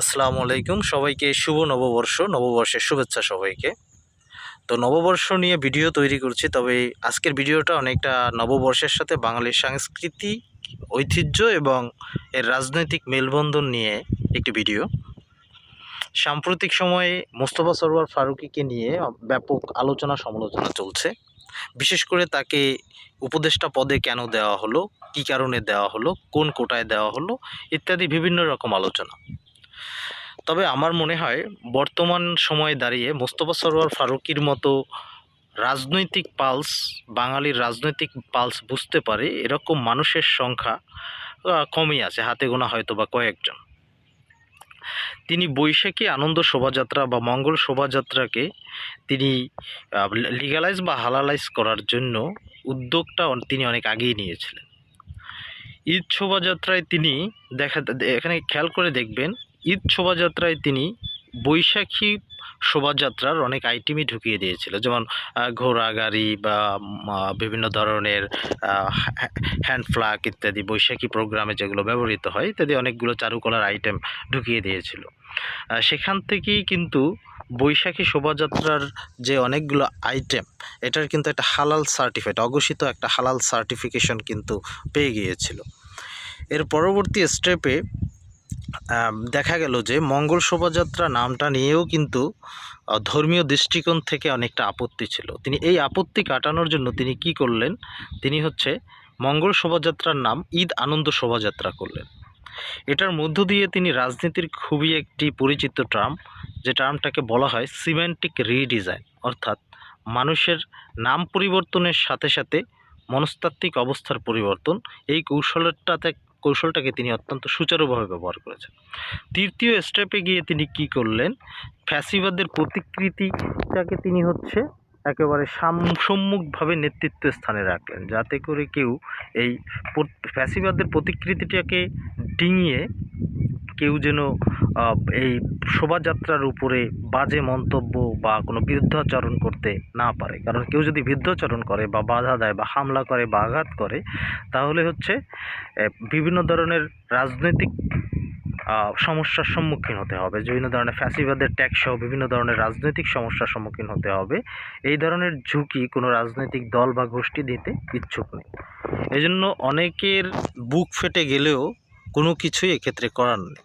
আসসালামু আলাইকুম। সবাইকে শুভ নববর্ষ, নববর্ষের শুভেচ্ছা সবাইকে। তো নববর্ষ নিয়ে ভিডিও তৈরি করছি, তবে আজকের ভিডিওটা অনেকটা নববর্ষের সাথে বাঙালির সংস্কৃতি, ঐতিহ্য এবং এর রাজনৈতিক মেলবন্ধন নিয়ে একটি ভিডিও। সাম্প্রতিক সময়ে মোস্তফা সরওয়ার ফারুকিকে নিয়ে ব্যাপক আলোচনা সমালোচনা চলছে। বিশেষ করে তাকে উপদেষ্টা পদে কেন দেওয়া হলো, কী কারণে দেওয়া হলো, কোন কোটায় দেওয়া হলো, ইত্যাদি বিভিন্ন রকম আলোচনা। তবে আমার মনে হয় বর্তমান সময়ে দাঁড়িয়ে মোস্তফা সরোয়ার ফারুকির মতো রাজনৈতিক পালস, বাঙালির রাজনৈতিক পালস বুঝতে পারে এরকম মানুষের সংখ্যা কমই আছে, হাতে গোনা হয়তো বা কয়েকজন। তিনি বৈশাখী আনন্দ শোভাযাত্রা বা মঙ্গল শোভাযাত্রাকে তিনি লিগালাইজ বা হালালাইজ করার জন্য উদ্যোগটা তিনি অনেক আগেই নিয়েছিলেন। ঈদ শোভাযাত্রায় তিনি দেখা, এখানে খেয়াল করে দেখবেন ঈদ শোভাযাত্রায় তিনি বৈশাখী শোভাযাত্রার অনেক আইটেমই ঢুকিয়ে দিয়েছিল। যেমন ঘোড়া গাড়ি বা বিভিন্ন ধরনের হ্যান্ড ফ্লাগ ইত্যাদি, বৈশাখী প্রোগ্রামে যেগুলো ব্যবহৃত হয়, ইত্যাদি অনেকগুলো চারুকলার আইটেম ঢুকিয়ে দিয়েছিল। সেখান থেকেই কিন্তু বৈশাখী শোভাযাত্রার যে অনেকগুলো আইটেম এটার কিন্তু একটা হালাল সার্টিফিকেট অঘোষিত একটা হালাল সার্টিফিকেশন কিন্তু পেয়ে গিয়েছিল। এর পরবর্তী স্টেপে দেখা গেল যে মঙ্গল শোভাযাত্রা নামটা নিয়েও কিন্তু ধর্মীয় দৃষ্টিকোণ থেকে অনেকটা আপত্তি ছিল। তিনি এই আপত্তি কাটানোর জন্য তিনি কি করলেন? তিনি হচ্ছে মঙ্গল শোভাযাত্রার নাম ঈদ আনন্দ শোভাযাত্রা করলেন। এটার মধ্য দিয়ে তিনি রাজনীতির খুবই একটি পরিচিত টার্ম, যে টার্মটাকে বলা হয় সিমেন্টিক রিডিজাইন। অর্থাৎ মানুষের নাম পরিবর্তনের সাথে সাথে মনস্তাত্ত্বিক অবস্থার পরিবর্তন। এই কৌশলটাতে কৌশলটাকে তিনি অত্যন্ত সুচারুভাবে ব্যবহার করেছেন। তৃতীয় স্টেপে গিয়ে তিনি কি করলেন? ফ্যাসিবাদের প্রতিকৃতিটাকে তিনি হচ্ছে একেবারে সাম- সম্মুখভাবে নেতৃত্ব স্থানে রাখলেন। যাতে করে কেউ এই ফ্যাসিবাদের প্রতিকৃতিটাকে ডিঙিয়ে কেউ যেন এই শোভাযাত্রার উপরে বাজে মন্তব্য বা কোনো বিরুদ্ধাচরণ করতে না পারে। কারণ কেউ যদি বিরুদ্ধাচরণ করে বা বাধা দেয় বা হামলা করে বা আঘাত করে, তাহলে হচ্ছে বিভিন্ন ধরনের রাজনৈতিক সমস্যার সম্মুখীন হতে হবে। বিভিন্ন ধরনের ফ্যাসিবাদের ট্যাক্স সহ বিভিন্ন ধরনের রাজনৈতিক সমস্যার সম্মুখীন হতে হবে। এই ধরনের ঝুঁকি কোনো রাজনৈতিক দল বা গোষ্ঠী দিতে ইচ্ছুক নেই। এজন্য অনেকের বুক ফেটে গেলেও কোনো কিছুই এক্ষেত্রে করার নেই।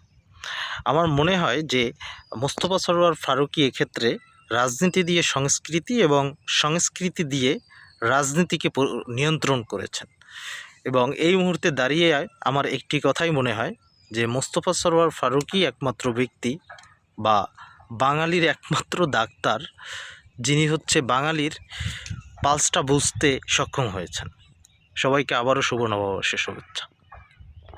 আমার মনে হয় যে মোস্তফা সরোয়ার ফারুকী এক্ষেত্রে রাজনীতি দিয়ে সংস্কৃতি এবং সংস্কৃতি দিয়ে রাজনীতিকে নিয়ন্ত্রণ করেছেন। এবং এই মুহূর্তে দাঁড়িয়ে আমার একটি কথাই মনে হয় যে মোস্তফা সরোয়ার ফারুকী একমাত্র ব্যক্তি বা বাঙালির একমাত্র ডাক্তার যিনি হচ্ছে বাঙালির পালসটা বুঝতে সক্ষম হয়েছেন। সবাইকে আবারও শুভ নববর্ষের শুভেচ্ছা।